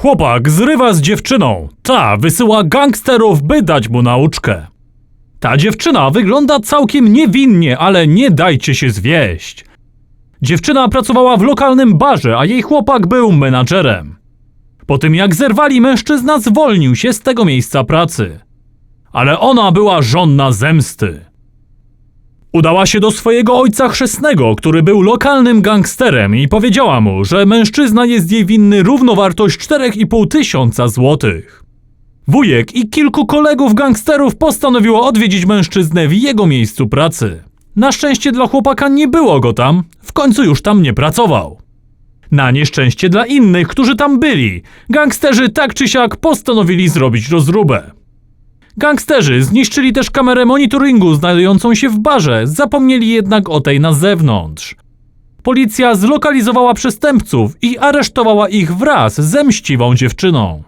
Chłopak zrywa z dziewczyną. Ta wysyła gangsterów, by dać mu nauczkę. Ta dziewczyna wygląda całkiem niewinnie, ale nie dajcie się zwieść. Dziewczyna pracowała w lokalnym barze, a jej chłopak był menadżerem. Po tym jak zerwali, mężczyzna zwolnił się z tego miejsca pracy. Ale ona była żonna zemsty. Udała się do swojego ojca chrzestnego, który był lokalnym gangsterem i powiedziała mu, że mężczyzna jest jej winny równowartość 4,5 tysiąca złotych. Wujek i kilku kolegów gangsterów postanowiło odwiedzić mężczyznę w jego miejscu pracy. Na szczęście dla chłopaka nie było go tam, w końcu już tam nie pracował. Na nieszczęście dla innych, którzy tam byli, gangsterzy tak czy siak postanowili zrobić rozróbę. Gangsterzy zniszczyli też kamerę monitoringu znajdującą się w barze, zapomnieli jednak o tej na zewnątrz. Policja zlokalizowała przestępców i aresztowała ich wraz ze mściwą dziewczyną.